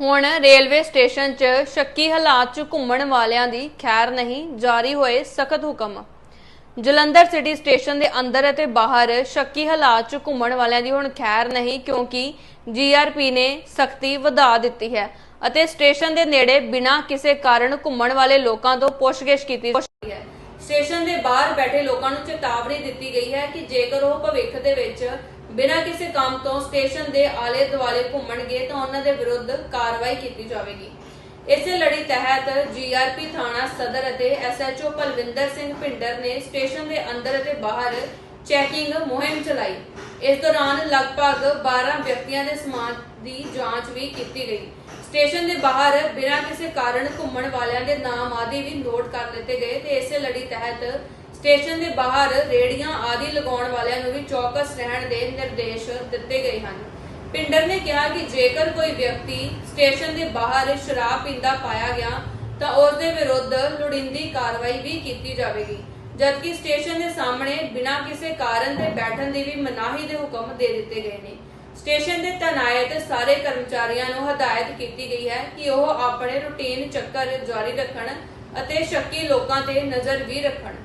ਹੁਣ railway station 'ਚ ਸ਼ੱਕੀ ਹਾਲਾਤ 'ਚ ਘੁੰਮਣ ਵਾਲਿਆਂ ਦੀ ਖੈਰ ਨਹੀਂ, ਜਾਰੀ ਹੋਏ ਸਖਤ ਹੁਕਮ। ਜਲੰਧਰ ਸਿਟੀ ਸਟੇਸ਼ਨ ਦੇ ਅੰਦਰ ਅਤੇ ਬਾਹਰ ਸ਼ੱਕੀ ਹਾਲਾਤ 'ਚ ਘੁੰਮਣ ਵਾਲਿਆਂ ਦੀ ਹੁਣ ਖੈਰ ਨਹੀਂ, ਕਿਉਂਕਿ ਜੀਆਰਪੀ ਨੇ ਸਖਤੀ ਵਧਾ ਦਿੱਤੀ ਹੈ ਅਤੇ ਸਟੇਸ਼ਨ ਦੇ ਨੇੜੇ ਬਿਨਾਂ ਕਿਸੇ ਕਾਰਨ ਘੁੰਮਣ ਵਾਲੇ ਲੋਕਾਂ ਤੋਂ ਪੁੱਛਗਿੱਛ ਕੀਤੀ ਹੈ। ਸਟੇਸ਼ਨ ਦੇ ਬਾਹਰ ਬੈਠੇ ਲੋਕਾਂ ਨੂੰ ਚੇਤਾਵਨੀ ਦਿੱਤੀ ਗਈ ਹੈ ਕਿ ਜੇਕਰ ਉਹ ਭਵਿੱਖ ਦੇ ਵਿੱਚ ਬਿਨਾਂ ਕਿਸੇ ਕੰਮ ਤੋਂ ਸਟੇਸ਼ਨ ਦੇ ਆਲੇ ਦੁਆਲੇ ਘੁੰਮਣਗੇ ਤਾਂ ਉਹਨਾਂ ਦੇ ਵਿਰੁੱਧ ਕਾਰਵਾਈ ਕੀਤੀ ਜਾਵੇਗੀ। ਇਸੇ ਲੜੀ ਤਹਿਤ ਜੀਆਰਪੀ ਥਾਣਾ ਸਦਰ ਅਤੇ ਐਸਐਚਓ ਪਲਵਿੰਦਰ ਸਿੰਘ ਭਿੰਡਰ ਨੇ ਸਟੇਸ਼ਨ ਦੇ ਅੰਦਰ ਅਤੇ ਬਾਹਰ ਚੈਕਿੰਗ ਮੁਹਿੰਮ ਚਲਾਈ। ਇਸ ਦੌਰਾਨ ਲਗਭਗ 12 ਵਿਅਕਤੀਆਂ ਦੇ ਸਮਾਨ ਦੀ ਜਾਂਚ ਵੀ ਕੀਤੀ ਗਈ। ਸਟੇਸ਼ਨ ਦੇ ਬਾਹਰ ਬਿਨਾਂ ਕਿਸੇ ਕਾਰਨ ਘੁੰਮਣ ਵਾਲਿਆਂ ਦੇ ਨਾਮ ਆਦਿ ਵੀ ਨੋਟ ਕਰ ਲਿੱਤੇ ਗਏ ਤੇ ਇਸੇ ਲੜੀ ਤਹਿਤ ਸਟੇਸ਼ਨ ਦੇ ਬਾਹਰ ਰੇੜੀਆਂ ਆਦਿ ਲਗਾਉਣ ਵਾਲਿਆਂ ਨੂੰ ਵੀ ਚੌਕਸ ਰਹਿਣ ਦੇ ਨਿਰਦੇਸ਼ ਦਿੱਤੇ ਗਏ ਹਨ। ਪਿੰਡਰ ਨੇ ਕਿਹਾ ਕਿ ਜੇਕਰ ਕੋਈ ਵਿਅਕਤੀ ਸਟੇਸ਼ਨ ਦੇ ਬਾਹਰ ਸ਼ਰਾਬ ਪੀਂਦਾ ਪਾਇਆ ਗਿਆ, ਤਾਂ ਉਸ ਦੇ ਵਿਰੁੱਧ ਲੋੜੀਂਦੀ ਕਾਰਵਾਈ ਵੀ ਕੀਤੀ ਜਾਵੇਗੀ, ਜਦਕਿ ਸਟੇਸ਼ਨ ਦੇ ਸਾਹਮਣੇ ਬਿਨਾਂ ਕਿਸੇ ਕਾਰਨ ਦੇ ਬੈਠਣ ਦੀ ਵੀ ਮਨਾਹੀ ਦੇ ਹੁਕਮ ਦੇ ਦਿੱਤੇ ਗਏ ਨੇ। ਸਟੇਸ਼ਨ ਦੇ ਤਨਾਇਤ ਸਾਰੇ ਕਰਮਚਾਰੀਆਂ ਨੂੰ ਹਦਾਇਤ ਕੀਤੀ ਗਈ ਹੈ ਕਿ ਉਹ ਆਪਣੇ ਰੁਟੀਨ ਚੱਕਰ ਜਾਰੀ ਰੱਖਣ ਅਤੇ ਸ਼ੱਕੀ ਲੋਕਾਂ ਤੇ ਨਜ਼ਰ ਵੀ ਰੱਖਣ।